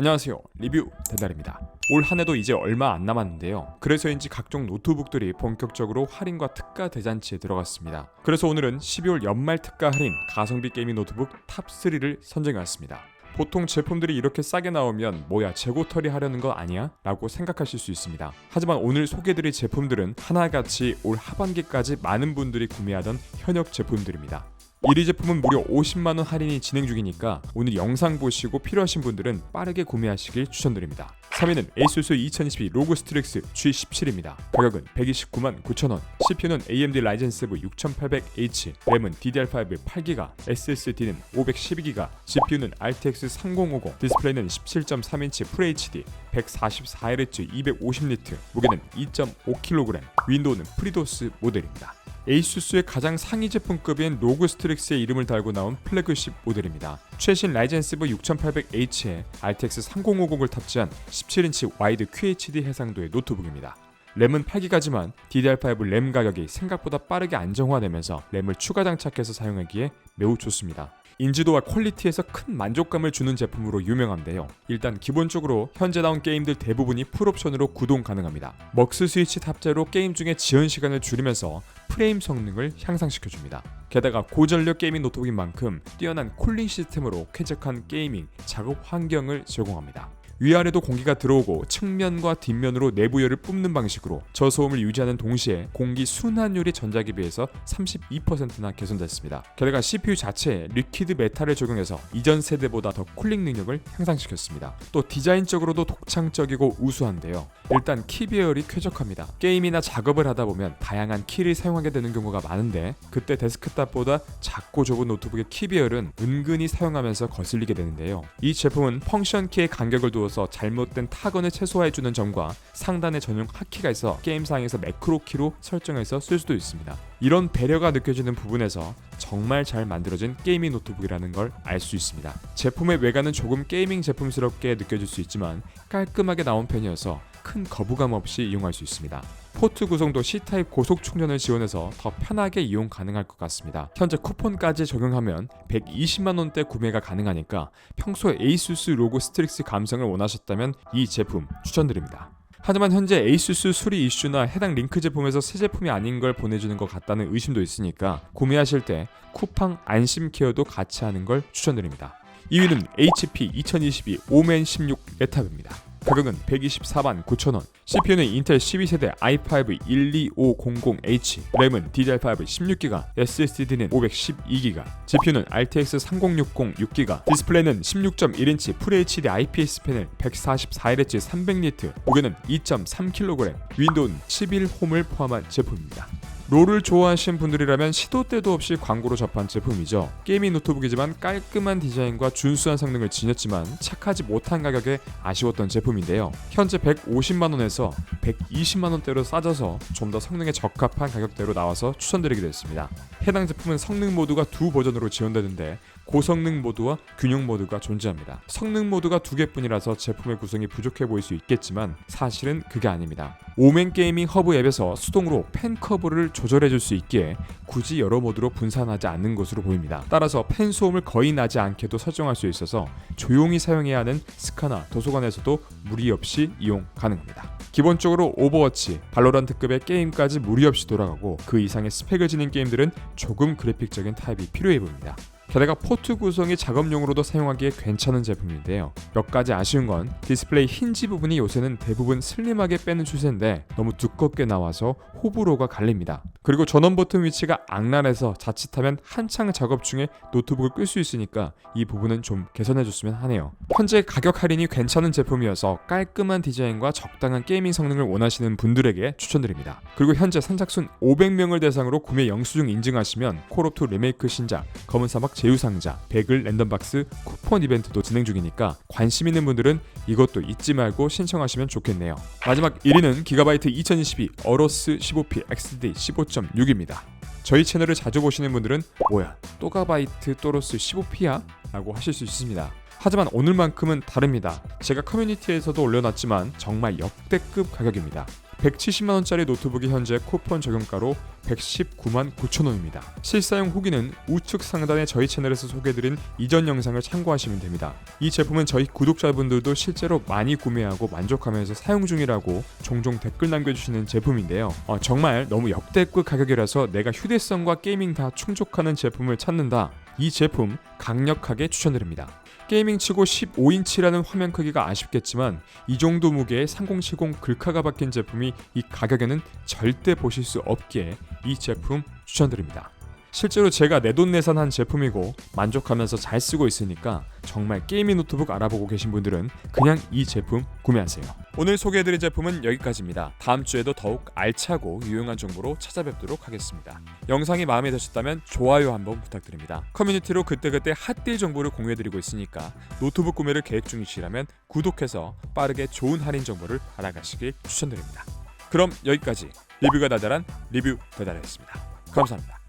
안녕하세요. 리뷰 대달입니다. 올 한해도 이제 얼마 안 남았는데요. 그래서인지 각종 노트북들이 본격적으로 할인과 특가 대잔치에 들어갔습니다. 그래서 오늘은 12월 연말 특가 할인 가성비 게이밍 노트북 탑 3를 선정해 왔습니다. 보통 제품들이 이렇게 싸게 나오면 뭐야 재고 처리 하려는 거 아니야? 라고 생각하실 수 있습니다. 하지만 오늘 소개드릴 제품들은 하나같이 올 하반기까지 많은 분들이 구매하던 현역 제품들입니다. 1위 제품은 무려 50만원 할인이 진행 중이니까 오늘 영상 보시고 필요하신 분들은 빠르게 구매하시길 추천드립니다. 3위는 ASUS 2022 로그 스트릭스 G17입니다. 가격은 129만 9천원 CPU는 AMD 라이젠 7 6800H 램은 DDR5 8기가 SSD는 512기가 GPU는 RTX 3050 디스플레이는 17.3인치 FHD 144Hz 250니트 무게는 2.5kg 윈도우는 프리도스 모델입니다. 에이수스의 가장 상위 제품급인 로그 스트릭스의 이름을 달고 나온 플래그십 모델입니다. 최신 라이젠 7 6800H에 RTX 3050을 탑재한 17인치 와이드 QHD 해상도의 노트북입니다. 램은 8기가지만 DDR5 램 가격이 생각보다 빠르게 안정화되면서 램을 추가 장착해서 사용하기에 매우 좋습니다. 인지도와 퀄리티에서 큰 만족감을 주는 제품으로 유명한데요. 일단 기본적으로 현재 나온 게임들 대부분이 풀옵션으로 구동 가능합니다. 먹스 스위치 탑재로 게임 중에 지연 시간을 줄이면서 프레임 성능을 향상시켜줍니다. 게다가 고전력 게이밍 노트북인 만큼 뛰어난 쿨링 시스템으로 쾌적한 게이밍 작업 환경을 제공합니다. 위아래도 공기가 들어오고 측면과 뒷면으로 내부열을 뿜는 방식으로 저소음을 유지하는 동시에 공기 순환율이 전작에 비해서 32%나 개선됐습니다. 게다가 CPU 자체에 리퀴드 메탈을 적용해서 이전 세대보다 더 쿨링 능력을 향상시켰습니다. 또 디자인적으로도 독창적이고 우수한데요. 일단 키 배열이 쾌적합니다. 게임이나 작업을 하다 보면 다양한 키를 사용하게 되는 경우가 많은데 그때 데스크탑보다 작고 좁은 노트북의 키 배열은 은근히 사용하면서 거슬리게 되는데요. 이 제품은 펑션 키의 간격을 두어 서 잘못된 타건을 최소화해주는 점과 상단에 전용 하키가 있어 게임상에서 매크로 키로 설정해서 쓸 수도 있습니다. 이런 배려가 느껴지는 부분에서 정말 잘 만들어진 게이밍 노트북이라는 걸 알 수 있습니다. 제품의 외관은 조금 게이밍 제품스럽게 느껴질 수 있지만 깔끔하게 나온 편이어서 큰 거부감 없이 이용할 수 있습니다. 포트 구성도 C타입 고속 충전을 지원해서 더 편하게 이용 가능할 것 같습니다. 현재 쿠폰까지 적용하면 120만 원대 구매가 가능하니까 평소에 에이수스 로고 스트릭스 감성을 원하셨다면 이 제품 추천드립니다. 하지만 현재 에이수스 수리 이슈나 해당 링크 제품에서 새 제품이 아닌 걸 보내주는 것 같다는 의심도 있으니까 구매하실 때 쿠팡 안심 케어도 같이 하는 걸 추천드립니다. 2위는 HP 2022 오멘 16 레탑입니다. 가격은 124만 9천원. CPU는 인텔 12세대 i5 12500H 램은 DDR5 16기가 SSD는 512기가 GPU는 RTX 3060 6기가 디스플레이는 16.1인치 FHD IPS 패널 144Hz 300니트 무게는 2.3kg 윈도우는 11 홈을 포함한 제품입니다 롤을 좋아하시는 분들이라면 시도 때도 없이 광고로 접한 제품이죠. 게이밍 노트북이지만 깔끔한 디자인과 준수한 성능을 지녔지만 착하지 못한 가격에 아쉬웠던 제품인데요. 현재 150만 원에서 120만 원대로 싸져서 좀 더 성능에 적합한 가격대로 나와서 추천드리게 됐습니다. 해당 제품은 성능 모드가 두 버전으로 지원되는데 고성능 모드와 균형 모드가 존재합니다. 성능 모드가 두 개뿐이라서 제품의 구성이 부족해 보일 수 있겠지만 사실은 그게 아닙니다. 오멘 게이밍 허브 앱에서 수동으로 펜 커버를 조절해 줄 수 있기에 굳이 여러 모드로 분산하지 않는 것으로 보입니다. 따라서 펜 소음을 거의 나지 않게도 설정할 수 있어서 조용히 사용해야 하는 스카나 도서관에서도 무리 없이 이용 가능합니다. 기본적으로 오버워치, 발로란트급의 게임까지 무리 없이 돌아가고 그 이상의 스펙을 지닌 게임들은 조금 그래픽적인 타입이 필요해 보입니다. 게다가 포트 구성이 작업용으로도 사용하기에 괜찮은 제품인데요. 몇 가지 아쉬운 건 디스플레이 힌지 부분이 요새는 대부분 슬림하게 빼는 추세인데 너무 두껍게 나와서 호불호가 갈립니다. 그리고 전원 버튼 위치가 악랄해서 자칫하면 한창 작업 중에 노트북을 끌 수 있으니까 이 부분은 좀 개선해줬으면 하네요. 현재 가격 할인이 괜찮은 제품이어서 깔끔한 디자인과 적당한 게이밍 성능을 원하시는 분들에게 추천드립니다. 그리고 현재 선착순 500명을 대상으로 구매 영수증 인증하시면 콜옵2 리메이크 신작, 검은 사막 제휴상자, 백을 랜덤박스 쿠폰 이벤트도 진행 중이니까 관심 있는 분들은 이것도 잊지 말고 신청하시면 좋겠네요. 마지막 1위는 기가바이트 2022 어로스 15P XD 15.6입니다. 저희 채널을 자주 보시는 분들은 뭐야 또가바이트 또로스 15P야? 라고 하실 수 있습니다. 하지만 오늘만큼은 다릅니다. 제가 커뮤니티에서도 올려놨지만 정말 역대급 가격입니다. 170만 원짜리 노트북이 현재 쿠폰 적용가로 119만 9천 원입니다. 실사용 후기는 우측 상단에 저희 채널에서 소개드린 이전 영상을 참고하시면 됩니다. 이 제품은 저희 구독자분들도 실제로 많이 구매하고 만족하면서 사용 중이라고 종종 댓글 남겨주시는 제품인데요. 어, 정말 너무 역대급 가격이라서 내가 휴대성과 게이밍 다 충족하는 제품을 찾는다. 이 제품 강력하게 추천드립니다. 게이밍 치고 15인치라는 화면 크기가 아쉽겠지만 이 정도 무게의 3070 글카가 박힌 제품이 이 가격에는 절대 보실 수 없기에 이 제품 추천드립니다. 실제로 제가 내돈내산한 제품이고 만족하면서 잘 쓰고 있으니까 정말 게이밍 노트북 알아보고 계신 분들은 그냥 이 제품 구매하세요. 오늘 소개해드린 제품은 여기까지입니다. 다음 주에도 더욱 알차고 유용한 정보로 찾아뵙도록 하겠습니다. 영상이 마음에 드셨다면 좋아요 한번 부탁드립니다. 커뮤니티로 그때그때 핫딜 정보를 공유해드리고 있으니까 노트북 구매를 계획 중이시라면 구독해서 빠르게 좋은 할인 정보를 알아가시길 추천드립니다. 그럼 여기까지 리뷰가 다달한 리뷰 배달이었습니다. 감사합니다.